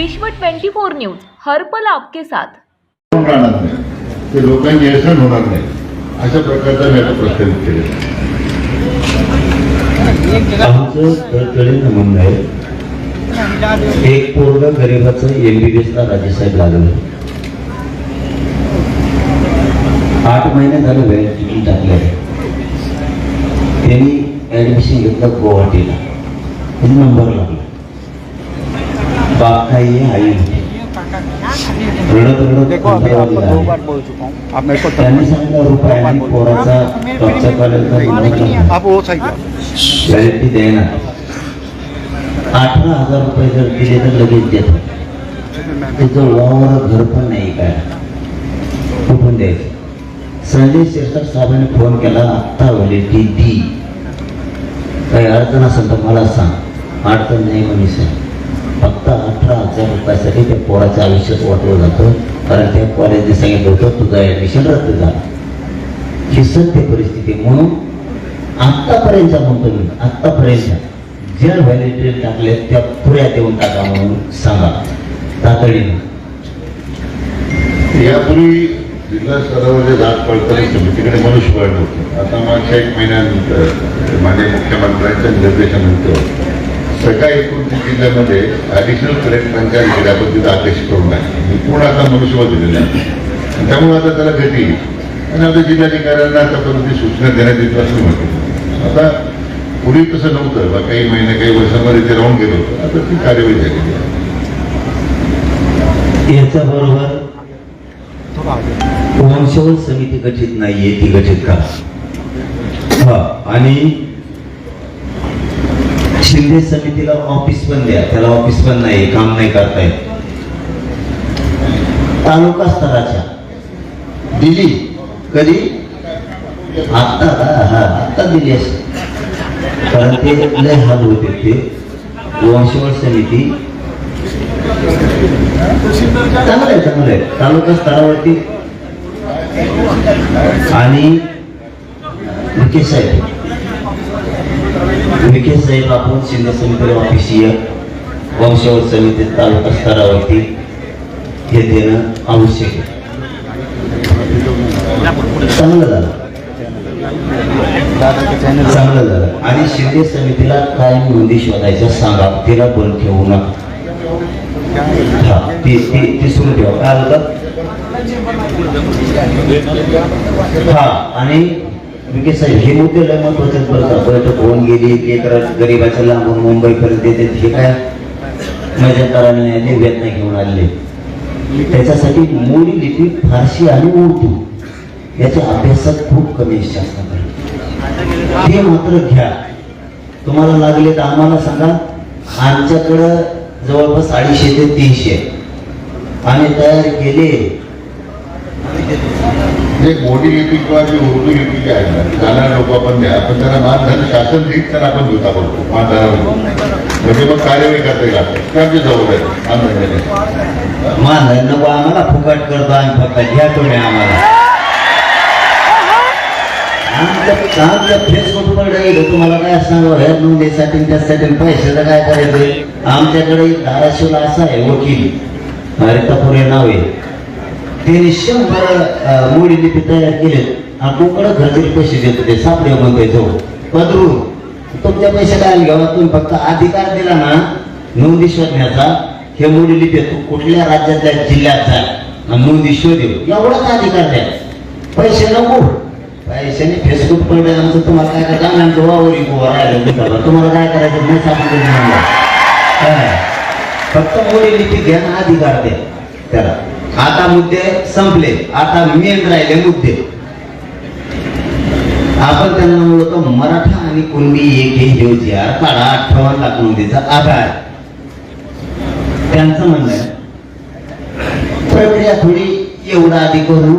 विश्व 24 न्यूज हर्पल आपके साथ. ते लोकांची हेळसांड होणार नाही. अशा प्रकारचा मी आता प्रस्तावित केलेला आमचं तळतळीनं म्हणणं आहे एक पूर्ण गरीबाचं एमबीबीएसला राजेसाहेब लागलं आठ महिने झालं बँक तिकीट टाकले त्यांनी ऍडमिशन घेतलं गुवाहाटीला. नंबर लागला. बाप काही आई रडत रडत त्यांनी सांगितलं रुपयाने पोराचा गॅरंटी देणार अठरा हजार रुपये जर दिले तर लगेच देतात त्याचं वावर घर पण नाही काय कुठून द्यायचं संजय शिरसाट साहेबांनी फोन केला आत्ता व्हॅलिडिटी दी काही अडचण असेल तर मला सांग अडचण नाही म्हणे सर फक्त अठरा हजार रुपयासाठी त्या पोराचं आयुष्यात वाटलं जातं कारण त्या कॉलेजने सांगितलं होतं तुझं ॲडमिशन रद्द झालं. ही सत्य परिस्थिती म्हणून आत्तापर्यंत म्हणतो मी आत्तापर्यंत ज्या व्हॅलिडेट टाकले त्या पुऱ्या देऊन टाका म्हणून सांगा. तातडीनं. यापूर्वी जिल्हा स्तरावर जात पडताना समितीकडे मनुष्यबळ नव्हतं. आता मागच्या एक महिन्यानंतर माननीय मुख्यमंत्र्यांच्या निर्देशानंतर सकाळी एकोणतीस जिल्ह्यामध्ये ॲडिशनल कलेक्टरांच्या आपण आदेश करून आहे पूर्ण आता मनुष्यबळ दिलेलं आहे. त्यामुळे आता त्याला गती येईल. आणि आता जिल्हाधिकाऱ्यांना आतापर्यंत सूचना देण्यात येत असं म्हटलं आता पूर्वी तसं नव्हतं. बा काही महिने काही वर्षामध्ये ते राहून गेलो होतं. आता ती कार्यवाही झालेली आहे. याच्या बरोबर वंशवळ समिती गठीत नाहीये ती गठीत का? हा आणि शिंदे समितीला ऑफिस पण द्या. त्याला ऑफिस पण नाही काम नाही करता येत. तालुका स्तराच्या. दिली. कधी? आता हा आता दिली असेल कारण ते लय हाल होते ते. वंशवळ समिती. चांगलं आहे चांगलं आहे. तालुका स्तरावरती. आणि मुकेश साहेब. विखे साहेब आपण शिंदे समिती ऑफिसीय वंशवळ समिती तालुका स्तरावरती हे देणं आवश्यक आहे. चांगलं झालं. चांगलं झालं. आणि शिंदे समितीला काय नोंदी शोधायच्या सांगा. तिला बंद ठेवू नका. हा ती ती ती सुरू ठेवा. काय होतं हा आणि विके साहेब हे मुद्दे लय महत्त्वाचे आहेत बरं का? बैठक होऊन गेली लेकर गरीबाच्या लांबून मुंबईपर्यंत येते हे काय? मजेदाराने आले वेदना घेऊन आले त्याच्यासाठी मूळ लिपी फारशी आणि उर्दू याच्या अभ्यासात खूप कमी आहे शासनाकडे ते मात्र घ्या. तुम्हाला लागले तर आम्हाला सांगा. आमच्याकडं जवळपास अडीचशे ते तीनशे. आम्ही तयार केले. जे मोदी लिपी किंवा जे उर्दू लिपी जी आहे ना त्याला लोक आपण द्या. आपण मान मानधन शासन देईल तर आपण देता पडतो मान झाला म्हणजे मग कार्यवाही करता येईल आपण त्यांची जबाबदारी मानधन देण्याची. मान नको आम्हाला फुकट करतो आम्ही फक्त. घ्या तुम्ही आम्हाला. आमच्या आमच्या फेसबुक वर तुम्हाला काय सांगू हे नोंदीसाठी त्यासाठी पैशाचं काय करायचं? आमच्याकडे धाराशिवला असा आहे वकील. हरितापूर हे नाव आहे. त्यांनी शंभर अं, मोडी लिपी तयार केले आपल्याकडे घरचे पैसे देतो ते सापडे म्हणतोय तो. पदरून तुमच्या पैसे काय घ्यावा तुम्ही फक्त अधिकार दिला ना नोंदी शोधण्याचा हे मोडी लिपी तू कुठल्या राज्यातल्या जिल्ह्यात नोंदी शोधेल एवढाच अधिकार द्या. पैसे नको. पैशाने फेसबुक पण आमचं तुम्हाला काय करायचं? आमचं वावर इको राहिलं तुम्हाला काय करायचं? नाही सापडलं काय? फक्त मोडी लिपी घ्या अधिकार द्या. त्याला आता मुद्दे संपले. आता मेन राहिले मुद्दे. आपण त्यांना म्हणतो मराठा आणि कुणबी एक हे योजना काढा अठ्ठावन्न लाख नोंदीचा आधार त्यांचं म्हणणं आहे प्रक्रिया थोडी एवढा आधी करू.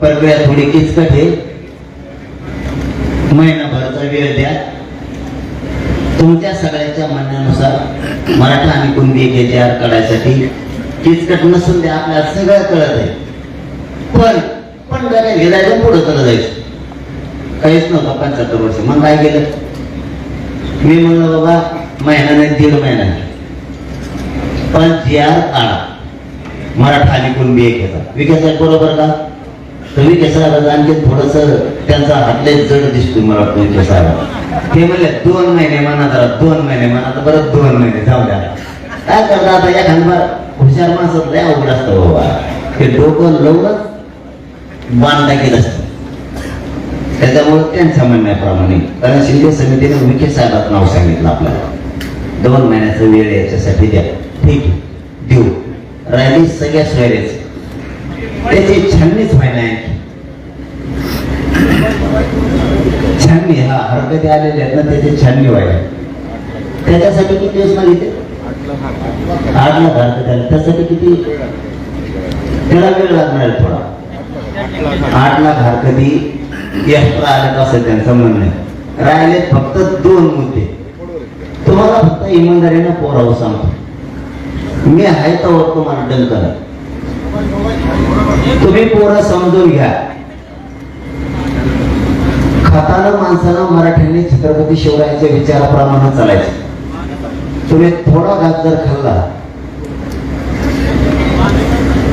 प्रक्रिया थोडी किचकट आहे. महिनाभराचा वेळ द्या. तुमच्या सगळ्याच्या म्हणण्यानुसार मराठा आणि कुणबी एक हे आर काढायसाठी किचकट नसून द्या आपल्याला सगळं कळत आहे. पण पण गाड्या घेरायचं पुढं करत जायचं. काहीच नव्हतं पंच्याहत्तर वर्ष. मग काय केलं? मी म्हणलं बाबा महिना नाही दीड महिना पण जी आर काढा मराठा निघून बी एक येतात विखे बरोबर का? तर विखे आणखी थोडस त्यांचा हातले जड दिसतोय मला वाटतं ते म्हणले दोन महिने म्हणा जरा दोन महिने म्हणा तर बरं दोन महिने जाऊ द्या. काय करता आता? या हुशार माणसात लय अवघड असतं बाबा. हे डोकं लवकर बाण टाकीत असतं. त्याच्यामुळे त्यांच्या म्हणण्याप्रमाणे कारण शिंदे समितीने विखे साहेबात नाव सांगितलं आपल्याला. दोन महिन्याचा वेळ याच्यासाठी द्या. ठीक आहे. देऊ. राहिली सगळ्या सोयरेच त्याची छाननीच व्हायला आहे छाननी हा हरकती आलेल्या आहेत ना त्याची छाननी व्हायला. त्याच्यासाठी किती दिवस मागितले? आठ लाख हरकत आले त्यासाठी किती? त्याला वेळ लागणार थोडा. आठ लाख हरकती एक्स्ट्रा आले असं त्यांचं म्हणणं आहे राहिले फक्त दोन मुद्दे. तुम्हाला फक्त इमानदारीनं पोरावं सांगतो. मी आहे तर तुम्हाला डंकर तुम्ही पोरं समजून घ्या. खातानं माणसाला मराठ्यांनी छत्रपती शिवरायांच्या विचाराप्रमाणे चालायचं. तुम्ही थोडा घात जर खाल्ला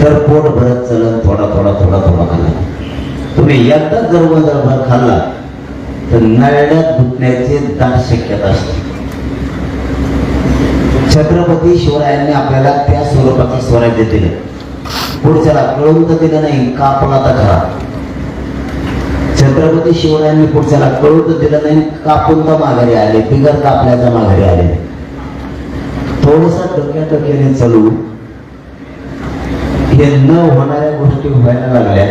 तर पोट भरत चलन थोडा थोडा थोडा थोडा खाल्ला. तुम्ही एकदाच जर जर भर खाल्ला तर नळ्यात गुंतण्याची दाट शक्यता असते. छत्रपती शिवरायांनी आपल्याला त्या स्वरूपाचं स्वराज्य दिलं. पुढच्याला कळून तर दिलं नाही कापला तर खरा. छत्रपती शिवरायांनी पुढच्याला कळून तर दिलं नाही कापून तर माघारी आले बिगर कापल्याच्या माघारी आले. थोडस धक्या धक्याने चालू. हे न होणाऱ्या गोष्टी व्हायला लागल्या.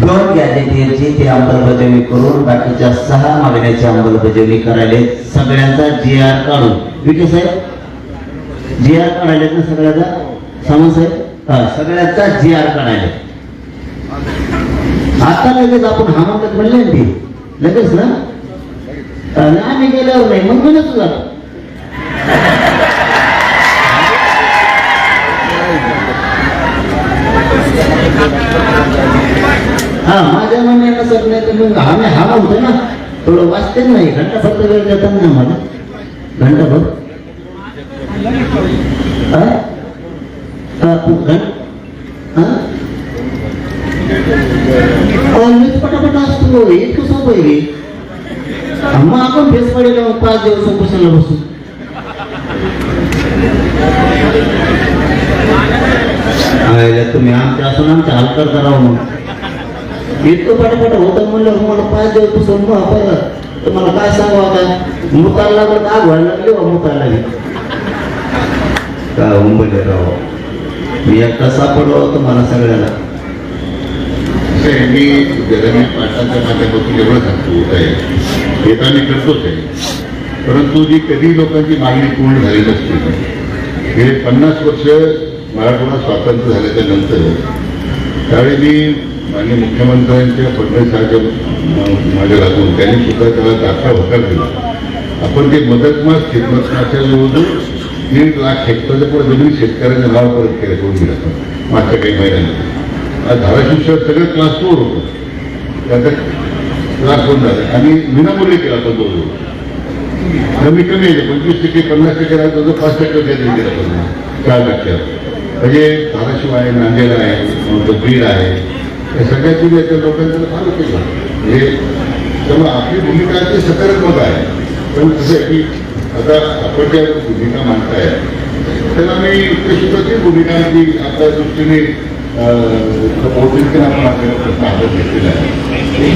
दोन गॅजेटियरची ते अंमलबजावणी करून बाकीच्या सहा मागण्याची अंमलबजावणी करायला सगळ्यांचा जी आर काढून. विके साहेब? जी आर काढायला ना सगळ्याचा? सामंत साहेब? हा सगळ्यांचा जी आर काढायला. आता लगेच आपण हा म्हणतात म्हणले ना ते. लगेच ना? आम्ही गेल्यावर नाही मग म्हणत झालं हा माझ्या म्हणण्यानं सर नाही तर मग आम्ही हा म्हणतो ना थोडं वाचते नाही घंटा फक्त वेळ देतात ना मला घंटाभर हा? हा, घं- हा? अहो, मीच पटापट असतो इतकं सोपं आहे. मग आपण फेस पडेल पाच दिवस बसू तुम्ही आमच्या असून आमच्या हाल करता राहू मग इतकं पटापट होतं म्हणलं मला पाच दिवसपासून मग परत तुम्हाला काय सांगू आता? मुताला लागलं आग व्हायला लागली वा मुताला लागली. काय उंबले राव मी एकटा सापडलो तुम्हाला सगळ्याला. असं आहे, मी जगन्नाथ पाटलांच्या माध्यमातून एवढं सांगतो आहे हे तर करतोच आहे परंतु जी कधी लोकांची मागणी पूर्ण झाली नसते. हे पन्नास वर्ष मराठवाडा स्वातंत्र्य झाल्याच्यानंतर त्यावेळी मी माननीय मुख्यमंत्र्यांच्या फडणवीस साहेब माझ्या लागून त्यांनी सुद्धा त्याला दाखला होकार दिला. आपण ते मदतमास शेतमतमाच्या जवळजवळ दीड लाख हेक्टरच्या पुढे जमीन शेतकऱ्यांना नाव परत केलं सोडून दिला मागच्या काही महिन्यांमध्ये. आज धाराशिव शहर सगळं क्लास फोर होतं. त्याचा क्लास वन झाला आणि विनामूल्य केला तो दोन कमी कमी येते पंचवीस टक्के पन्नास टक्के राहतो जो पाच टक्के काहीतरी दिला पन्नास चार टक्के. म्हणजे धाराशिव आहे नांदेड आहे बीड आहे या सगळ्या जिल्ह्याच्या लोकांचं फार उपयोग झाला त्यामुळे आपली भूमिका ती सकारात्मक आहे पण कसं की आता आपण ज्या भूमिका मांडताय त्याला मी सुद्धा भूमिका ती आपल्या दृष्टीने आपण आपल्याला प्रश्न हातात घेतलेला आहे ही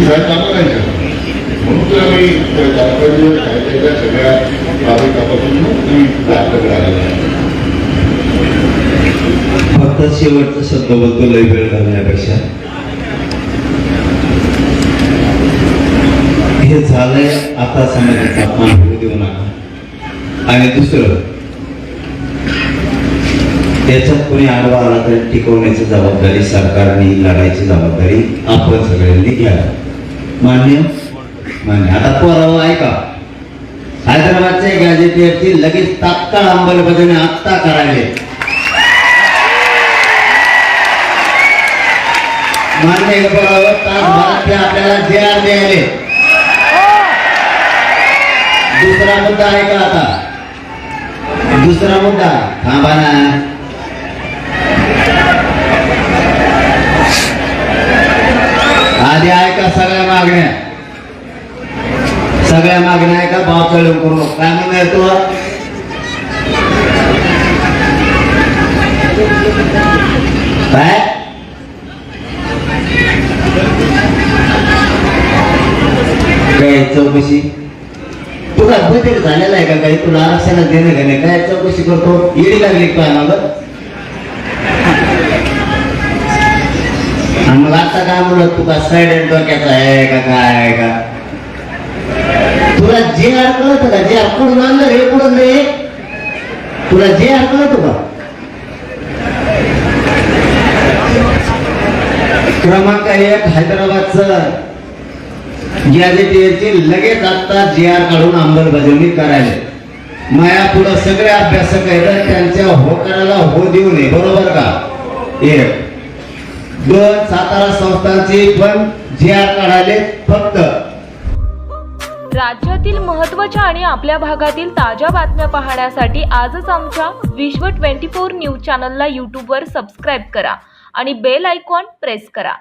म्हणून तर आम्ही साहित्याच्या सगळ्या बाबीतापासून मी आपल्याकडे आलेलो आहे फक्त शेवटचा शब्द वेळ घालण्यापेक्षा हे झालंय आता समाजात अपमान होऊ देऊ नका. आणि दुसरं त्याच्यात कोणी आडवा आला तर टिकवण्याची जबाबदारी सरकारने लढायची जबाबदारी आपण सगळ्यांनी घ्यावी. मान्य? मान्य. आता पोरावं ऐका. हैदराबादच्या गॅजेटियरची लगेच तात्काळ अंमलबजावणी आत्ता करावी. मान्य तासभरात ते आपल्याला जे मिळाले. दुसरा मुद्दा ऐका आता? दुसरा मुद्दा. थांबा ना. आधी ऐका सगळ्या मागण्या. सगळ्या मागण्या ऐका भाव चढून करू काय म्हणणार तू? काय? काय चौकशी? तुझा बदल झालेला आहे का काही? तुला आरक्षणात देणं घेणे काय चौकशी करतो? येडी लागली काय मग आणि मग आता काय म्हणत तुका साईड डोक्याचा आहे का काय आहे का? तुला जे अडकलं होतं का? जे अडकून आणलं हे कुठं रे? तुला जे अडकलं होतं का? क्रमांक एक हैदराबादचं गॅजेटियरची लगेच आता जी आर काढून अंमलबजावणी करायला. माया पुढे सगळे अभ्यासक आहेत त्यांच्या होकाराला हो देऊ नये बरोबर का? एक दोन सातारा संस्थांची पण जी आर काढायले फक्त. राज्यातील महत्त्वाच्या आणि आपल्या भागातील ताज्या बातम्या पाहण्यासाठी आजच आमच्या विश्व ट्वेंटी फोर न्यूज चॅनलला यूट्यूबवर सबस्क्राईब करा आणि बेल आयकॉन प्रेस करा.